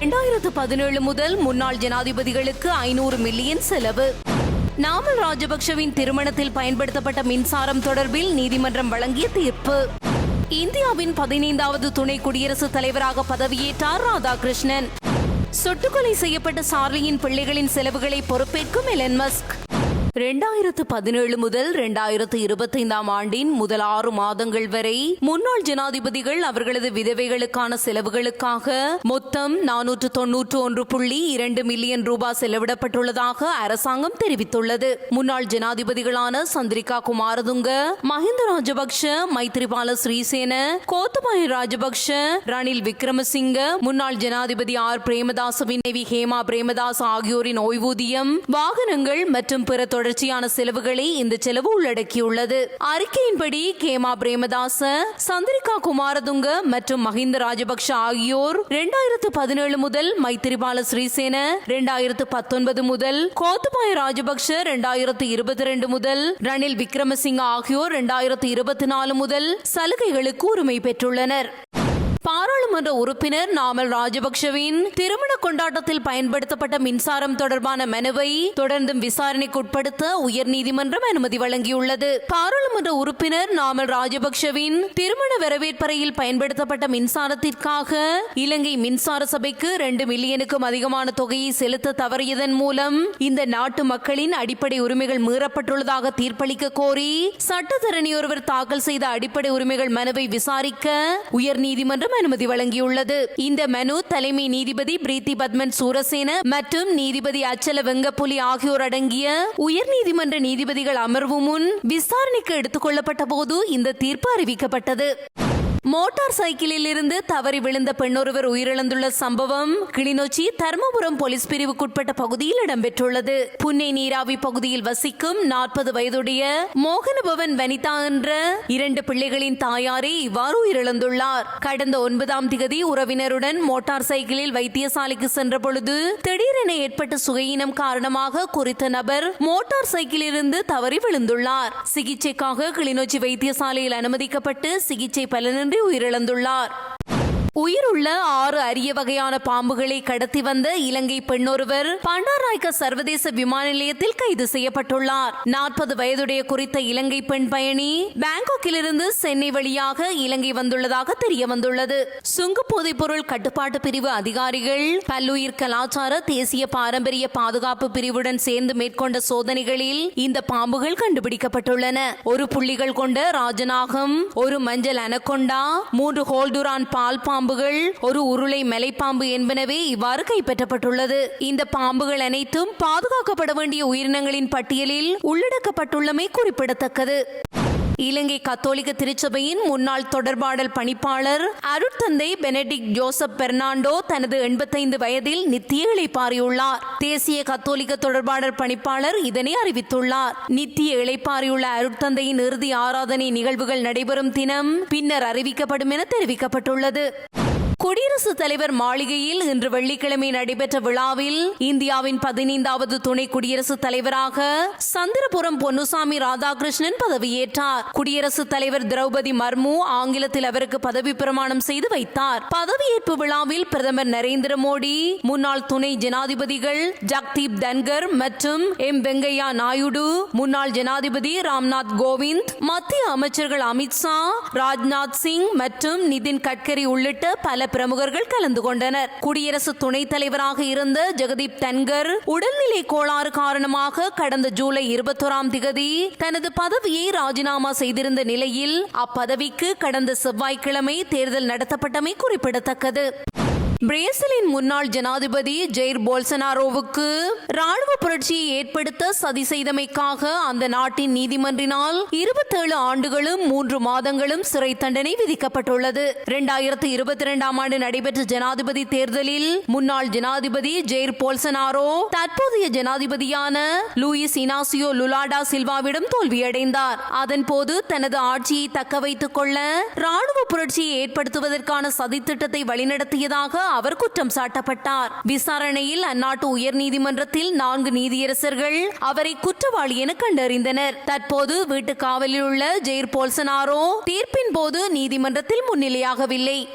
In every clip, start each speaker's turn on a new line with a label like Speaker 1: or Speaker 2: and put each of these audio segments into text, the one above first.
Speaker 1: இரண்டாயிரத்து பதினேழு முதல் முன்னாள் ஜனாதிபதிகளுக்கு ஐநூறு மில்லியன் செலவு. நாமல் ராஜபக்ஷவின் திருமணத்தில் பயன்படுத்தப்பட்ட மின்சாரம் தொடர்பில் நீதிமன்றம் வழங்கிய தீர்ப்பு. இந்தியாவின் பதினைந்தாவது துணை குடியரசுத் தலைவராக பதவியேற்றார் ராதாகிருஷ்ணன். சுட்டுக்கொலை செய்யப்பட்ட சார்லியின் பிள்ளைகளின் செலவுகளை பொறுப்பேற்கும் எலன் மஸ்க். இரண்டாயிரத்து பதினேழு முதல் இரண்டாயிரத்து இருபத்தைந்தாம் ஆண்டின் முதல் ஆறு மாதங்கள் வரை முன்னாள் ஜனாதிபதிகள் அவர்களது விதவைகளுக்கான செலவுகளுக்காக மொத்தம் நானூற்று தொன்னூற்று ஒன்று புள்ளி இரண்டு மில்லியன் ரூபாய் செலவிடப்பட்டுள்ளதாக அரசாங்கம் தெரிவித்துள்ளது. முன்னாள் ஜனாதிபதிகளான சந்திரிகா குமாரதுங்க மஹிந்த ராஜபக்ஷ மைத்ரிபால ஸ்ரீசேன கோத்தபாய ராஜபக்ஷ ரணில் விக்ரமசிங்க முன்னாள் ஜனாதிபதி ஆர். பிரேமதாசவின் விநேவி ஹேமா பிரேமதாஸ் ஆகியோரின் ஓய்வூதியம் வாகனங்கள் மற்றும் பிற தொடர்ச்சியான செலவுகளை இந்த செலவு உள்ளடக்கியுள்ளது. அறிக்கையின்படி கேமா பிரேமதாச சந்திரிகா குமாரதுங்க மற்றும் மஹிந்த ராஜபக்ஷ ஆகியோர் இரண்டாயிரத்து பதினேழு முதல் மைத்திரிபால ஸ்ரீசேன இரண்டாயிரத்து பத்தொன்பது முதல் கோத்தபாய ராஜபக்ஷ இரண்டாயிரத்து இருபத்தி ரெண்டு முதல் ரணில் விக்ரமசிங்க ஆகியோர் இரண்டாயிரத்து இருபத்தி நாலு முதல் சலுகைகளுக்கு உரிமை பெற்றுள்ளனர். நாடாளுமன்ற உறுப்பினர் நாமல் ராஜபக்ஷவின் திருமண கொண்டாட்டத்தில் பயன்படுத்தப்பட்ட மின்சாரம் தொடர்பான மனுவை தொடர்ந்தும் விசாரணைக்கு உட்படுத்த உயர்நீதிமன்றம் அனுமதி வழங்கியுள்ளது. பாராளுமன்ற உறுப்பினர் நாமல் ராஜபக்ஷவின் திருமண வரவேற்பறையில் பயன்படுத்தப்பட்ட மின்சாரத்திற்காக இலங்கை மின்சார சபைக்கு இரண்டு மில்லியனுக்கும் அதிகமான தொகையை செலுத்த தவறியதன் மூலம் இந்த நாட்டு மக்களின் அடிப்படை உரிமைகள் மீறப்பட்டுள்ளதாக தீர்ப்பளிக்க கோரி சட்டத்தரணி ஒருவர் தாக்கல் செய்த அடிப்படை உரிமைகள் மனுவை விசாரிக்க உயர்நீதிமன்றம் அனுமதி வழங்கியுள்ளது. இந்த மனு தலைமை நீதிபதி பிரீத்தி பத்மன் சூரசேன மற்றும் நீதிபதி அச்சல வெங்கப்புலி ஆகியோர் அடங்கிய உயர்நீதிமன்ற நீதிபதிகள் அமர்வு முன் விசாரணைக்கு எடுத்துக் கொள்ளப்பட்ட போது இந்த தீர்ப்பு அறிவிக்கப்பட்டது. மோட்டார் சைக்கிளில் இருந்து தவறி விழுந்த பெண்ணொருவர் உயிரிழந்துள்ள சம்பவம் கிளிநொச்சி தர்மபுரம் போலீஸ் பிரிவுக்குட்பட்ட பகுதியில் இடம்பெற்றுள்ளது. புன்னை நீராவி பகுதியில் வசிக்கும் நாற்பது வயதுடைய மோகனபவன் வனிதா என்ற இரண்டு பிள்ளைகளின் தாயாரே இவ்வாறு உயிரிழந்துள்ளார். கடந்த ஒன்பதாம் திகதி உறவினருடன் மோட்டார் சைக்கிளில் வைத்தியசாலைக்கு சென்ற பொழுது திடீரென ஏற்பட்ட சுகையினம் காரணமாக குறித்த நபர் மோட்டார் சைக்கிளிலிருந்து தவறி விழுந்துள்ளார். சிகிச்சைக்காக கிளிநொச்சி வைத்தியசாலையில் அனுமதிக்கப்பட்டு சிகிச்சை பலனின்றி உயிரிழந்துள்ளார் உயிருள்ள ஆறு அரிய வகையான பாம்புகளை கடத்தி வந்த இலங்கை பெண்ணொருவர் பண்டாராய்க்க சர்வதேச விமான நிலையத்தில் கைது செய்யப்பட்டுள்ளார். நாற்பது வயதுடைய குறித்த இலங்கை பெண் பயணி பாங்காக்கிலிருந்து சென்னை வழியாக இலங்கை வந்துள்ளதாக தெரிய வந்துள்ளது சுங்கு போதைப் பொருள் கட்டுப்பாட்டு பிரிவு அதிகாரிகள் பல்லுயிர் கலாச்சார தேசிய பாரம்பரிய பாதுகாப்பு பிரிவுடன் சேர்ந்து மேற்கொண்ட சோதனைகளில் இந்த பாம்புகள் கண்டுபிடிக்கப்பட்டுள்ளன. ஒரு புள்ளிகள் கொண்ட ராஜநாகம் ஒரு மஞ்சள் அனகொண்டா மூன்று ஹோல்டுரான் பால் பாம்புகள் ஒரு உருளை மலைப்பாம்பு என்பனவே இவ்வாறு கைப்பற்றப்பட்டுள்ளது. இந்த பாம்புகள் அனைத்தும் பாதுகாக்கப்பட வேண்டிய உயிரினங்களின் பட்டியலில் உள்ளடக்கப்பட்டுள்ளமை குறிப்பிடத்தக்கது. இலங்கை கத்தோலிக்க திருச்சபையின் முன்னாள் தொடர்பாடல் பணிப்பாளர் அருட்தந்தை பெனடிக் ஜோசப் பெர்னாண்டோ தனது எண்பத்தைந்து வயதில் நித்திய இளைப்பாறியுள்ளார். தேசிய கத்தோலிக்க தொடர்பாடல் பணிப்பாளர் இதனை அறிவித்துள்ளார். நித்திய இழைப்பாரியுள்ள அருட்தந்தையின் இறுதி ஆராதனை நிகழ்வுகள் நடைபெறும் தினம் பின்னர் அறிவிக்கப்படும் என தெரிவிக்கப்பட்டுள்ளது. குடியரசுத் தலைவர் மாளிகையில் இன்று வெள்ளிக்கிழமை நடைபெற்ற விழாவில் இந்தியாவின் பதினைந்தாவது துணை குடியரசுத் தலைவராக சந்திரபுரம் பொன்னுசாமி ராதாகிருஷ்ணன் பதவியேற்றார். குடியரசுத் தலைவர் திரௌபதி மர்மு ஆங்கிலத்தில் அவருக்கு பதவி பிரமாணம் செய்து வைத்தார். பதவியேற்பு விழாவில் பிரதமர் நரேந்திர மோடி முன்னாள் துணை ஜனாதிபதிகள் ஜக்தீப் தன்கர் மற்றும் எம் வெங்கையா நாயுடு முன்னாள் ஜனாதிபதி ராம்நாத் கோவிந்த் மத்திய அமைச்சர்கள் அமித்ஷா ராஜ்நாத் சிங் மற்றும் நிதின் கட்கரி உள்ளிட்ட பல பிரமுகர்கள் கலந்து கொண்டனர். குடியரசு துணைத் தலைவராக இருந்த ஜெகதீப் தன்கர் உடல்நிலை கோளாறு காரணமாக கடந்த ஜூலை இருபத்தோராம் திகதி தனது பதவியை ராஜினாமா செய்திருந்த நிலையில் அப்பதவிக்கு கடந்த செவ்வாய்க்கிழமை தேர்தல் நடத்தப்பட்டமை குறிப்பிடத்தக்கது. பிரேசிலின் முன்னாள் ஜனாதிபதி ஜெயிர் போல்சனாரோவுக்கு ராணுவ புரட்சியை ஏற்படுத்த சதி செய்தமைக்காக அந்த நாட்டின் நீதிமன்றினால் இருபத்தேழு ஆண்டுகளும் மூன்று மாதங்களும் சிறை தண்டனை விதிக்கப்பட்டுள்ளது. இரண்டாயிரத்தி இருபத்தி இரண்டாம் ஆண்டு நடைபெற்ற ஜனாதிபதி தேர்தலில் முன்னாள் ஜனாதிபதி ஜெயிர் போல்சனாரோ தற்போதைய ஜனாதிபதியான லூயிஸ் இனாசியோ லுலாடா சில்வாவிடம் தோல்வியடைந்தார். அதன் போது தனது ஆட்சியை தக்க வைத்துக் கொள்ள ராணுவ புரட்சியை ஏற்படுத்துவதற்கான சதித்திட்டத்தை வழிநடத்தியதாக அவர் குற்றம் சாட்டப்பட்டார். விசாரணையில் அந்நாட்டு உயர்நீதிமன்றத்தில் நான்கு நீதியரசர்கள் அவரை குற்றவாளி என கண்டறிந்தனர். தற்போது வீட்டு காவலில் உள்ள ஜெயிர் போல்சனாரோ தீர்ப்பின் போது நீதிமன்றத்தில் முன்னிலையாகவில்லை.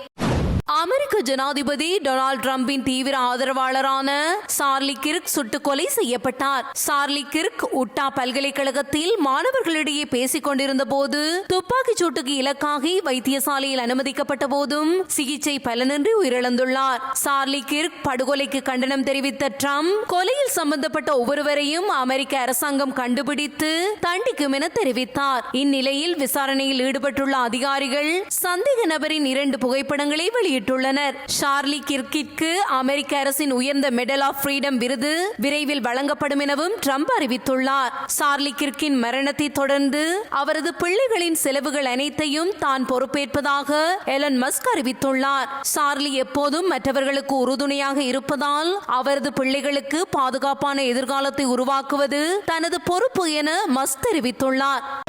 Speaker 1: அமெரிக்க ஜனாதிபதி டொனால்ட் டிரம்பின் தீவிர ஆதரவாளரான சார்லி கிர்க் சுட்டுக் கொலை செய்யப்பட்டார். சார்லி கிர்க் உட்டா பல்கலைக்கழகத்தில் மாணவர்களிடையே பேசிக் கொண்டிருந்த போது துப்பாக்கிச் சூட்டுக்கு இலக்காகி வைத்தியசாலையில் அனுமதிக்கப்பட்ட போதும் சிகிச்சை பலனின்றி உயிரிழந்துள்ளார். சார்லி கிர்க் படுகொலைக்கு கண்டனம் தெரிவித்த ட்ரம்ப் கொலையில் சம்பந்தப்பட்ட ஒவ்வொருவரையும் அமெரிக்க அரசாங்கம் கண்டுபிடித்து தண்டிக்கும் என தெரிவித்தார். இந்நிலையில் விசாரணையில் ஈடுபட்டுள்ள அதிகாரிகள் சந்தேக நபரின் இரண்டு புகைப்படங்களை வெளியிட்டுள்ளனர். ஷார்லி கிர்கிற்கு அமெரிக்க அரசின் உயர்ந்த மெடல் ஆஃப் ஃப்ரீடம் விருது விரைவில் வழங்கப்படும் எனவும் ட்ரம்ப் அறிவித்துள்ளார். சார்லி கிர்கின் மரணத்தை தொடர்ந்து அவரது பிள்ளைகளின் செலவுகள் அனைத்தையும் தான் பொறுப்பேற்பதாக எலன் மஸ்க் அறிவித்துள்ளார். சார்லி எப்போதும் மற்றவர்களுக்கு உறுதுணையாக இருப்பதால் அவரது பிள்ளைகளுக்கு பாதுகாப்பான எதிர்காலத்தை உருவாக்குவது தனது பொறுப்பு என மஸ்க் தெரிவித்துள்ளார்.